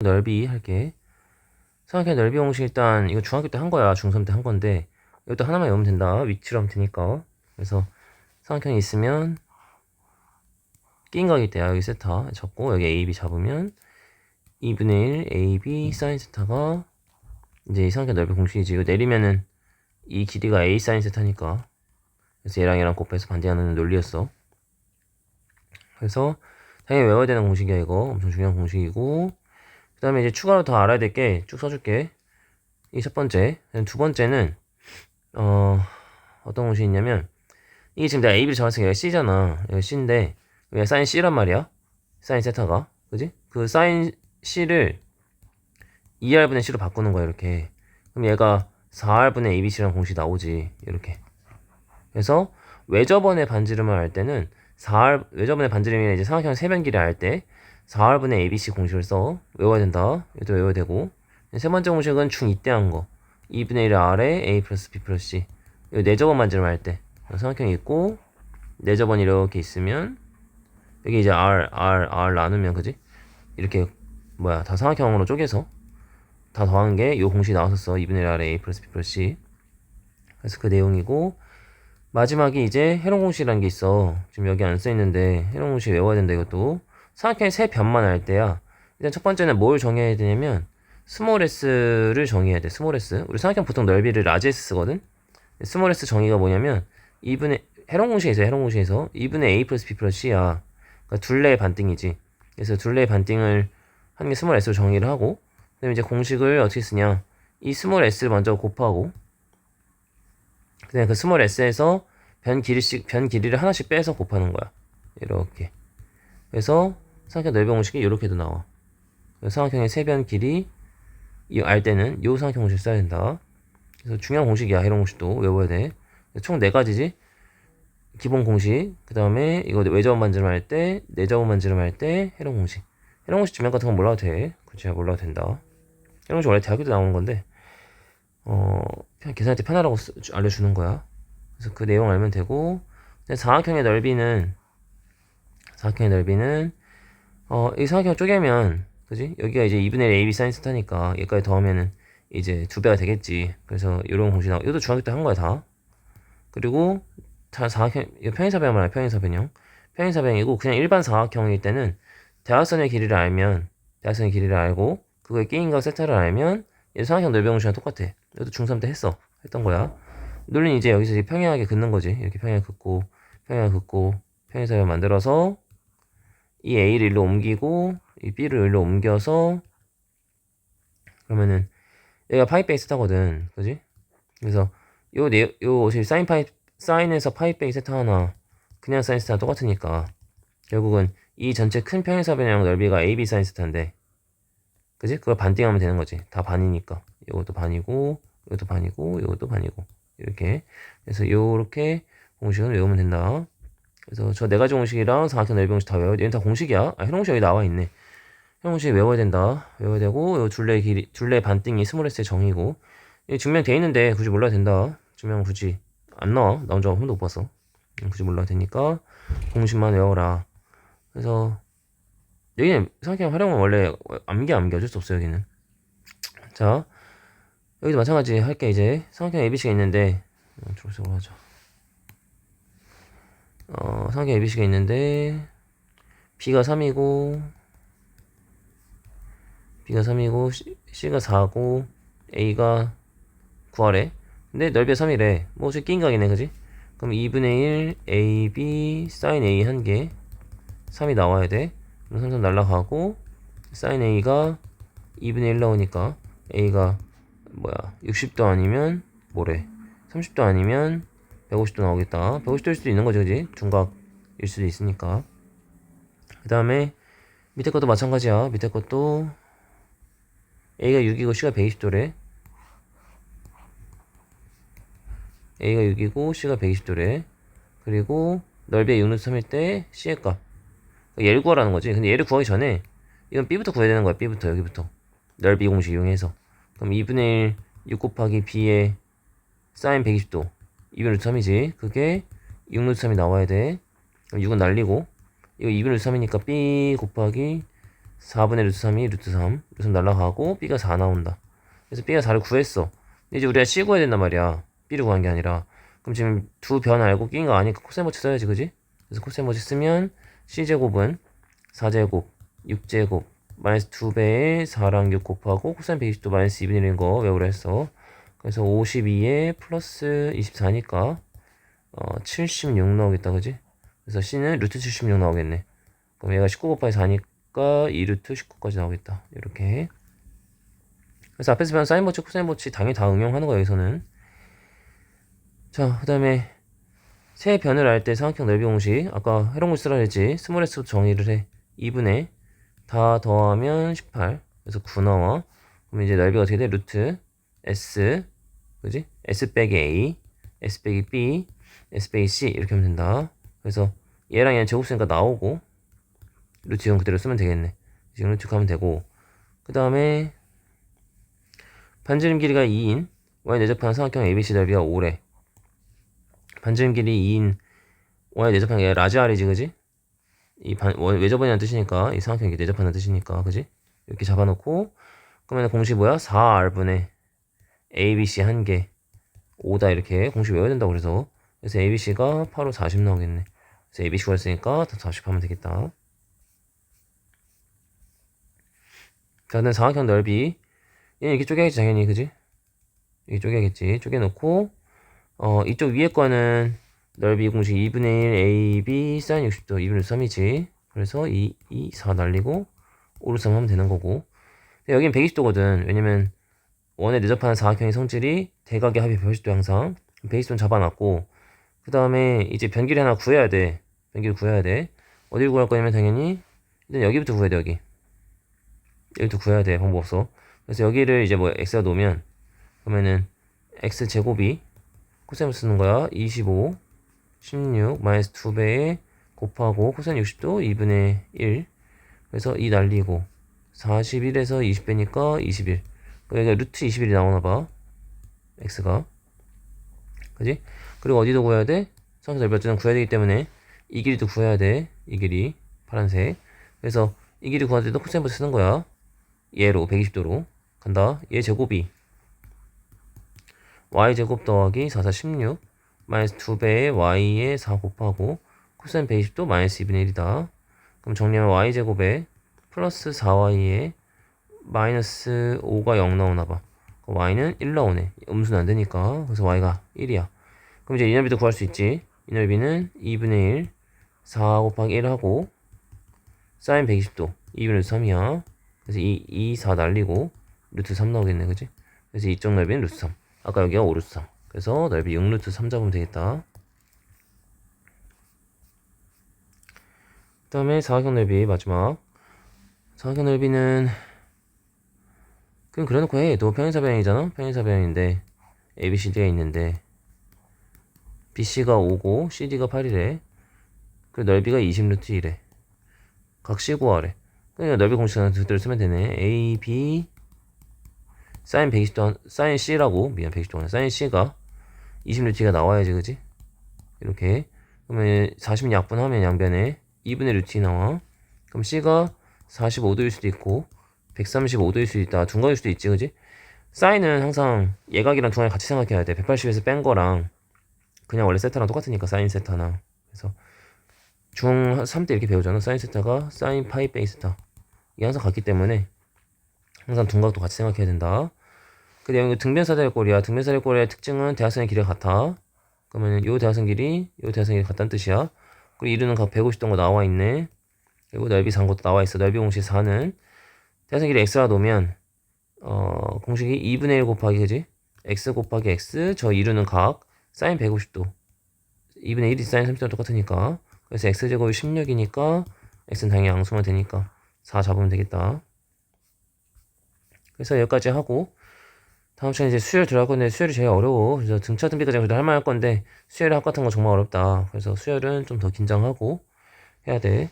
넓이 할게. 삼각형 넓이 공식 일단 이거 중학교 때 한 거야. 중3 때 한 건데 이것도 하나만 외우면 된다. 위치로 하면 되니까. 그래서 삼각형이 있으면 끼인각일 때야. 여기 세타 잡고 여기 AB 잡으면 2분의 1 AB 사인 세타가 이제 이 삼각형 넓이 공식이지. 이거 내리면은 이 길이가 A 사인 세타니까 그래서 얘랑 얘랑 곱해서 반대하는 논리였어. 그래서 당연히 외워야 되는 공식이야 이거 엄청 중요한 공식이고 그 다음에 이제 추가로 더 알아야 될 게 쭉 써줄게. 이 첫 번째. 두 번째는 어 어떤 공식이 있냐면 이게 지금 내가 AB를 정했으니까 여기 C잖아. 여기 C인데 여기 사인 C란 말이야. 사인 세타가. 그지? 그 사인 C를 2R분의 C로 바꾸는 거야 이렇게. 그럼 얘가 4R분의 ABC라는 공식이 나오지 이렇게. 그래서 외접원의 반지름을 할 때는 4R 외접원의 반지름이 이제 삼각형 세변 길이 할때 4R분의 ABC 공식을 써. 외워야 된다. 이것도 외워야 되고. 세 번째 공식은 중2 때 한 거. 2분의 1 R에 A 플러스 B 플러스 C. 이거 내접원 만 지름 할 때. 삼각형이 있고 내접원 이렇게 있으면 여기 이제 R, R, R 나누면 그지? 이렇게 뭐야 다 삼각형으로 쪼개서 다 더한 게 이 공식이 나왔었어. 2분의 1 R에 A 플러스 B 플러스 C. 그래서 그 내용이고 마지막이 이제 해롱 공식이라는 게 있어. 지금 여기 안 써있는데 해롱 공식 외워야 된다 이것도 삼각형의 세 변만 할 때야. 일단 첫 번째는 뭘 정해야 되냐면 스몰 s를 정의해야 돼. 스몰 s. 우리 삼각형 보통 넓이를 라지 s 쓰거든. 스몰 s 정의가 뭐냐면 2분의 해롱 공식에서 해롱 공식에서 2분의 a 플러스 b 플러스 c야. 그러니까 둘레의 반띵이지. 그래서 둘레의 반띵을 하는 게 스몰 s로 정의를 하고 그다음에 이제 공식을 어떻게 쓰냐? 이 스몰 s를 먼저 곱하고 그다음에 그 스몰 s에서 변 길이씩 변 길이를 하나씩 빼서 곱하는 거야. 이렇게. 그래서 삼각형 넓이 공식이 이렇게도 나와. 삼각형의 세변 길이 알 때는 요 삼각형 공식 써야 된다. 그래서 중요한 공식이야. 이런 공식도 외워야 돼. 총 네 가지지. 기본 공식, 그 다음에 이거 외접원 반지름 할 때, 내접원 반지름 할 때, 해롱 공식. 해롱 공식 증명 같은 건 몰라도 돼. 굳이 몰라도 된다. 해롱 공식 원래 대학교 때 나오는 건데, 어, 그냥 계산할 때 편하라고 쓰, 알려주는 거야. 그래서 그 내용 알면 되고, 사각형의 넓이는, 사각형의 넓이는 어, 이 삼각형 쪼개면, 그지? 여기가 이제 2분의 1 AB 사인 스타니까 얘까지 더하면은 이제 두 배가 되겠지. 그래서 이런 공식 나와. 이것도 중학교 때 한 거야, 다. 그리고 다 사각형, 이거 평행사변 말이야, 평행사변형. 평행사변이고, 그냥 일반 사각형일 때는 대각선의 길이를 알면, 대각선의 길이를 알고, 그거의 게임과 세타를 알면, 얘 삼각형 넓이 공식이랑 똑같아. 이것도 중3 때 했어. 했던 거야. 논리는 이제 여기서 이제 평행하게 긋는 거지. 이렇게 평행하게 긋고, 평행하게 긋고, 평행사변 만들어서, 이 A를 일로 옮기고 이 B를 일로 옮겨서 그러면은 얘가 파이 베이스 타거든. 그지? 그래서 요, 네, 요, 사인 파이, 사인에서 파이 베이스 세타 하나 그냥 사인 세타 똑같으니까. 결국은 이 전체 큰 평행사 변형 넓이가 AB 사인 세타인데. 그지? 그걸 반띵하면 되는 거지. 다 반이니까. 이것도 반이고 이것도 반이고 이것도 반이고. 이렇게. 그래서 요렇게 공식은 외우면 된다 그래서 저 네 가지 공식이랑 사각형 넓이 공식 다 외워야 돼. 얘는 다 공식이야. 아, 해롱 공식 여기 나와 있네. 해롱 공식 외워야 된다. 외워야 되고, 요 둘레 길이, 둘레 반띵이 스몰 s의 정의고. 이 증명돼 있는데 굳이 몰라도 된다. 증명 굳이 안 나와. 나온 적한 번도 못 봤어. 음, 굳이 몰라도 되니까 공식만 외워라. 그래서 여기는 사각형 활용은 원래 암기 암기 어쩔 수 없어 여기는. 자, 여기도 마찬가지 할게 이제 삼각형 ABC가 있는데 초록색으로 하자. 어, 삼각형 ABC가 있는데 B가 3이고 B가 3이고 C, 가 4고 A가 9하래. 근데 넓이가 3이래. 뭐 어차피 낀 각이네 그지? 그럼 2분의 1 AB sin A 한 개. 3이 나와야 돼. 그럼 3, 3 날라가고 sin A가 2분의 1 나오니까 A가 뭐야? 60도 아니면 뭐래? 30도 아니면 150도 나오겠다. 150도일 수도 있는 거죠, 그지? 중각일 수도 있으니까. 그 다음에 밑에 것도 마찬가지야. 밑에 것도 A가 6이고 C가 120도래. A가 6이고 C가 120도래. 그리고 넓이가 6루트 3일 때 C의 값. 그러니까 얘를 구하라는 거지. 근데 얘를 구하기 전에 이건 B부터 구해야 되는 거야. B부터 여기부터. 넓이 공식 이용해서. 그럼 2분의 1 6 곱하기 B의 사인 120도. 2분의 루트 3이지. 그게 6 루트 3이 나와야 돼. 6은 날리고. 이거 2분의 루트 3이니까 B 곱하기 4분의 루트 3이 루트 3 루트 3 날라가고 B가 4 나온다 그래서 B가 4를 구했어 이제 우리가 C 구해야 된단 말이야 B를 구한 게 아니라 그럼 지금 두 변 알고 낀 거 아니까 코세모치 써야지 그지? 그래서 코세모치 쓰면 C제곱은 4제곱 6제곱 마이너스 2배에 4랑 6 곱하고 코사인 120도 마이너스 2분의 1인 거 외우라 했어 그래서 52에 플러스 24니까 어, 76 나오겠다 그지? 그래서 C는 루트 76 나오겠네. 그럼 얘가 19 곱하기 4니까 2루트 19까지 나오겠다. 이렇게. 그래서 앞에서 배운 사인 버치 코사인 버치 당연히 다 응용하는 거야 여기서는. 자 그 다음에 세 변을 알 때 삼각형 넓이 공식. 아까 쓰라 했지? 스몰 s부터 정의를 해. 2분의 다 더하면 18 그래서 9 나와. 그럼 이제 넓이가 어떻게 돼? 루트 s 그지? s 빼기 a s 빼기 b s 빼기 c 이렇게 하면 된다 그래서 얘랑 얘는 제곱수니까 나오고 루트 이건 그대로 쓰면 되겠네 지금 루트 가면 되고 그 다음에 반지름 길이가 2인 y 내접한 삼각형 ABC 넓이가 5래 반지름 길이 2인 y 내접한 게 라지 R이지 그지? 이 반, 원- 외접원이라는 뜻이니까 이 삼각형이 내접하는 뜻이니까 그지? 이렇게 잡아놓고 그러면 공식 뭐야? 4R분의 ABC 한 개. 5다 이렇게 공식 외워야 된다고 그래서. 그래서 ABC가 8로 40 나오겠네. 그래서 ABC 구했으니까 다 40 하면 되겠다. 자 그다음 삼각형 넓이 얘는 이렇게 쪼개야겠지 당연히. 그지? 이렇게 쪼개야겠지. 쪼개놓고 어 이쪽 위에 거는 넓이 공식 2분의 1 AB 사인 60도 2분의 3이지. 그래서 2, 2, 4 날리고 5로 3 하면 되는 거고. 근데 여긴 120도거든. 왜냐면 원에 내접하는 사각형의 성질이 대각의 합이 180도 항상 120도는 잡아놨고 그 다음에 이제 변기를 하나 구해야 돼. 변기를 구해야 돼. 어디를 구할 거냐면 당연히 일단 여기부터 구해야 돼 여기. 여기부터 구해야 돼 방법 없어. 그래서 여기를 이제 뭐 x가 놓으면 그러면은 x 제곱이 코사인 쓰는 거야. 25 16 마이너스 2배에 곱하고 코사인 60도 2분의 1 그래서 2 날리고 41에서 20 빼니까 21 여기가 루트 21이 나오나 봐. X가. 그지? 그리고 어디도 구해야 돼? 상수 어쨌든 구해야 되기 때문에 이 길이도 구해야 돼 이 길이. 파란색. 그래서 이 길이 구할 때도 코사인 쓰는 거야. 얘로 120도로. 간다. 얘 제곱이. y제곱 더하기 4, 4, 16 마이너스 2배의 y에 4 곱하고 코사인 120도 마이너스 2분의 1이다. 그럼 정리하면 y제곱에 플러스 4y에 마이너스 5가 0 나오나 봐. y는 1 나오네. 음수는 안 되니까. 그래서 y가 1이야. 그럼 이제 이 넓이도 구할 수 있지. 이 넓이는 2분의 1, 4 곱하기 1 하고 사인 120도 2분의 3이야. 그래서 2, 2, 4 날리고 루트 3 나오겠네. 그지? 그래서 이쪽 넓이는 루트 3. 아까 여기가 5 루트 3. 그래서 넓이 6 루트 3 잡으면 되겠다. 그 다음에 사각형 넓이 마지막. 사각형 넓이는 그냥 그래놓고 해. 너 평행사 변형이잖아? 평행사 변형인데 ABCD가 있는데 BC가 5고 CD가 8이래. 그리고 넓이가 20루트 1에. 각 C 구하래. 그러니까 넓이 공식은 그대로 쓰면 되네. A, B, 사인 120도, 사인 C라고, 미안, 120도 아니라 사인 C가 20루트가 나와야지, 그지? 이렇게. 그러면 40 약분하면 양변에 2분의 루트 나와. 그럼 C가 45도일 수도 있고, 135도일 수도 있다. 둔각일 수도 있지, 그지? 사인은 항상 예각이랑 둔각이 같이 생각해야 돼. 180에서 뺀 거랑 그냥 원래 세타랑 똑같으니까 사인 세타나. 그래서 중 3때 이렇게 배우잖아. 사인 세타가 사인 파이 베이스타. 이게 항상 같기 때문에 항상 둔각도 같이 생각해야 된다. 근데 여기 등변사대꼴이야. 등변사대꼴의 특징은 대각선의 길이가 같아. 그러면 요 대각선 길이, 요 대각선 길이 같다는 뜻이야. 그리고 이루는 각 150도인 거 나와 있네. 그리고 넓이 4인 것도 나와 있어. 넓이 공식 4는 길이 x라 놓으면 어, 공식이 2분의 1 곱하기 그지? x 곱하기 x 저 이루는 각 사인 150도 2분의 1이 사인 30도 똑같으니까 그래서 x제곱이 16이니까 x는 당연히 양수만 되니까 4 잡으면 되겠다. 그래서 여기까지 하고 다음 시간에 이제 수열 들어갈 건데 수열이 제일 어려워. 그래서 등차 등비까지 그래도 할만할 건데 수열의 합 같은 거 정말 어렵다. 그래서 수열은 좀 더 긴장하고 해야 돼.